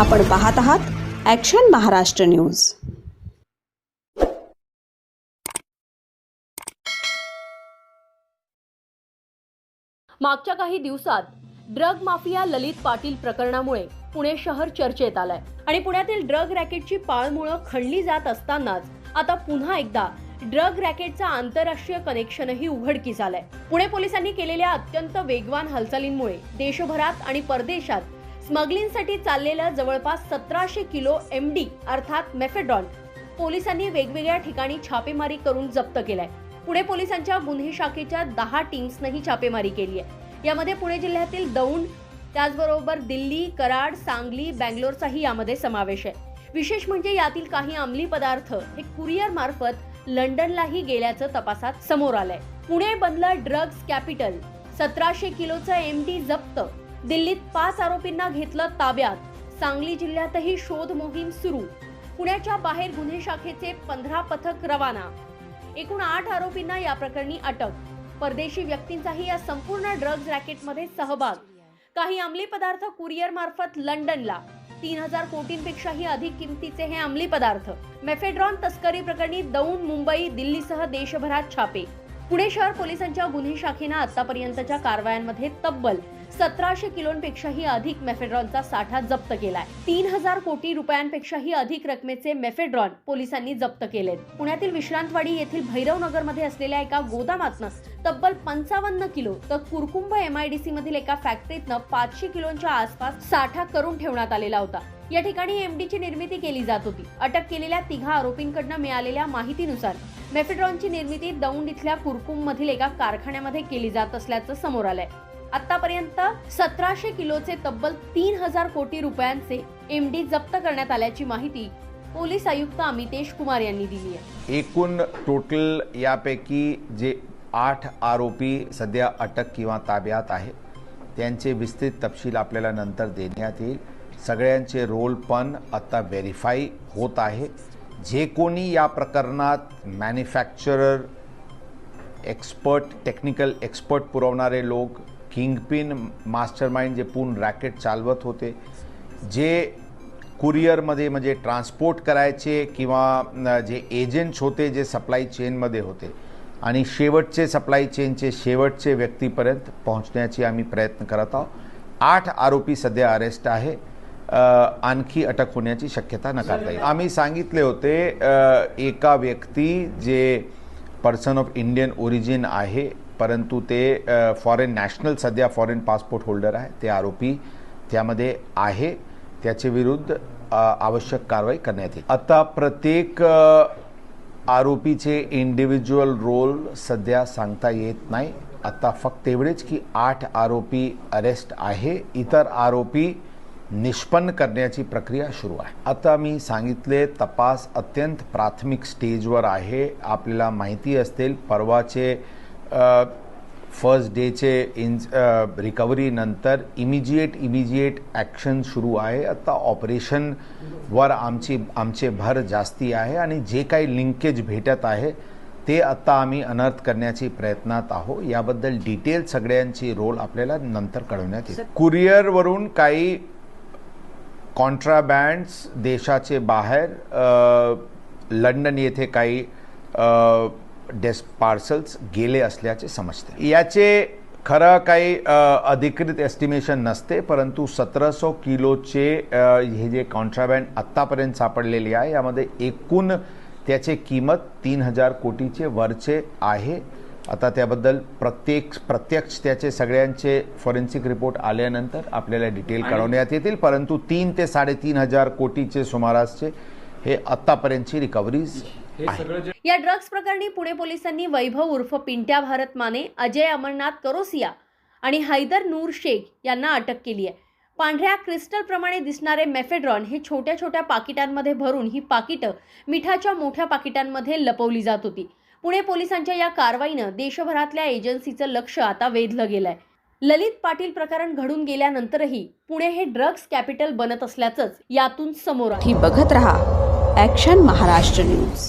आपण पाहत आहात ॲक्शन महाराष्ट्र न्यूज मागच्या काही दिवसात ड्रग माफिया ललित पाटील प्रकरणामुळे पुणे शहर चर्चेत आलंय. आणि पुण्यातील ड्रग रॅकेटची पाळमुळं खणली जात असतानाच आता पुन्हा एकदा ड्रग रॅकेटचा आंतरराष्ट्रीय कनेक्शनही उघडकीस आलंय. पुणे पोलिसांनी केलेल्या अत्यंत वेगवान हालचालींमुळे देशभरात आणि परदेशात स्मगलिंगसाठी चाललेलं जवळपास सतराशे किलो एम डी अर्थात मेफेड्रॉन पोलिसांनी वेगवेगळ्या ठिकाणी छापेमारी करून जप्त केलाय. पुणे पोलिसांच्या गुन्हे शाखेच्या दहा टीम्सनंही छापेमारी केली आहे. यामध्ये पुणे जिल्ह्यातील दौंड त्याचबरोबर दिल्ली कराड सांगली बँगलोरचाही यामध्ये समावेश आहे. विशेष म्हणजे यातील काही अंमली पदार्थ हे कुरिअर मार्फत लंडनलाही गेल्याचं तपासात समोर आलंय. पुणे बनलं ड्रग्ज कॅपिटल सतराशे किलोचं एम डी जप्त दिल्लीत पाच आरोपींना घेतलं ताब्यात. सांगली जिल्ह्यातही शोध मोहीम सुरू. पुण्याच्या बाहेर गुन्हे शाखेचे पंधरा पथक रवाना. एकूण आठ आरोपींना या प्रकरणी अटक. परदेशी व्यक्तींचाही या संपूर्ण ड्रग्ज रॅकेटमध्ये सहभाग. काही अंमली पदार्थ कुरिअर मार्फत लंडनला. तीन हजार कोटींपेक्षाही अधिक किमतीचे हे अंमली पदार्थ. मेफेड्रॉन तस्करी प्रकरणी दौंड मुंबई दिल्लीसह देशभरात छापे. पुणे शहर पोलिसांच्या गुन्हे शाखेनं आतापर्यंतच्या कारवायांमध्ये तब्बल सतराशे किलोंपेक्षाही अधिक मेफेड्रॉनचा साठा जप्त केलाय. तीन हजार कोटी रुपयांपेक्षाही अधिक रकमेचे मेफेड्रॉन पोलिसांनी जप्त केलेत. पुण्यातील विश्रांतवाडी येथील भैरवनगरमध्ये असलेल्या एका गोदामातनं तब्बल पंचावन्न किलो तर कुरकुंभ एमआयडीसी मधील एका फॅक्टरीतनं पाचशे किलोच्या आसपास साठा करून ठेवण्यात आलेला होता. या ठिकाणी एमडीची निर्मिती केली जात होती. अटक केलेल्या तिघा आरोपींकडनं मिळालेल्या माहितीनुसार मेफेड्रॉनची निर्मिती दौंड इथल्या कुरकुम मधील एका कारखान्यामध्ये केली जात असल्याचं समोर आलंय. आतापर्यंत सतराशे किलोचे तब्बल तीन हजार कोटी रुपयांचे एम डी जप्त करण्यात आल्याची माहिती पोलीस आयुक्त अमितेश कुमार यांनी दिली आहे. एकूण टोटल यापैकी जे आठ आरोपी सध्या अटक किंवा ताब्यात आहे त्यांचे विस्तृत तपशील आपल्याला नंतर देण्यात येईल. सगळ्यांचे रोल पण आता व्हेरीफाय होत आहे. जे कोणी या प्रकरणात मॅन्युफॅक्चरर एक्सपर्ट टेक्निकल एक्सपर्ट पुरवणारे लोक किंगपिन मास्टरमाइंड जे पूर्ण रॅकेट चालवत होते जे कुरिअरमध्ये म्हणजे ट्रान्सपोर्ट करायचे किंवा जे एजंट्स होते जे सप्लाय चेनमध्ये होते. आणि शेवटचे सप्लाय चेनचे शेवटचे व्यक्तीपर्यंत पोहोचण्याची आम्ही प्रयत्न करत आहोत. आठ आरोपी सध्या अरेस्ट आहे. आणखी अटक होण्याची शक्यता नकारता येईल. आम्ही सांगितले होते एका व्यक्ती जे पर्सन ऑफ इंडियन ओरिजिन आहे परंतु ते फॉरेन नॅशनल सध्या फॉरेन पासपोर्ट होल्डर आहे. ते आरोपी त्यामध्ये आहे. त्याचे विरुद्ध आवश्यक कारवाई करण्यात येईल. आता प्रत्येक आरोपीचे इंडिव्हिज्युअल रोल सध्या सांगता येत नाही. आता फक्त एवढेच की आठ आरोपी अरेस्ट आहे. इतर आरोपी निष्पन्न करण्याची प्रक्रिया सुरू आहे. आता मी सांगितले तपास अत्यंत प्राथमिक स्टेजवर आहे. आपल्याला माहिती असतील परवाचे फर्स्ट डेचे इन रिकव्हरी नंतर इमिजिएट इमिजिएट ॲक्शन सुरू आहे. आता ऑपरेशनवर आमची आमचे भर जास्ती आहे आणि जे काही लिंकेज भेटत आहे ते आता आम्ही अनर्थ करण्याची प्रयत्नात आहोत याबद्दल डिटेल सगळ्यांची रोल आपल्याला नंतर कळवण्यात येईल. कुरिअरवरून काही कॉन्ट्राबँड्स देशाचे बाहेर लंडन येथे काही डेस पार्सल्स गेले असल्याचे समजते. याचे खरं काही अधिकृत एस्टिमेशन नसते परंतु सतराशे किलोचे अ, हे जे कॉन्ट्राबँड आत्तापर्यंत सापडलेले आहे यामध्ये एकूण त्याचे किंमत तीन हजार कोटीचे वरचे आहे. आता त्याबद्दल प्रत्येक प्रत्यक्ष त्याचे सगळ्यांचे फॉरेन्सिक रिपोर्ट आल्यानंतर आपल्याला डिटेल कळवण्यात येतील परंतु तीन ते साडेतीन हजार कोटीचे सुमारासचे हे आत्तापर्यंतची रिकव्हरीज या ड्रग्ज प्रकरणी पुणे पोलिसांनी वैभव उर्फ पिंट्या भारत माने अजय अमरनाथ करोसिया आणि हैदर नूर शेख यांना अटक केली आहे. पांढऱ्या क्रिस्टल प्रमाणे दिसणारे मेफेड्रॉन हे छोट्या छोट्या पाकिटांमध्ये भरून ही पाकिटं मिठाच्या मोठ्या पाकिटांमध्ये लपवली जात होती. पुणे पोलिसांच्या या कारवाईनं देशभरातल्या एजन्सीचं लक्ष आता वेधलं गेलंय. ललित पाटील प्रकरण घडून गेल्यानंतरही पुणे हे ड्रग्ज कॅपिटल बनत असल्याचंच यातून समोर आलं. ही बघत रहा. Action Maharashtra news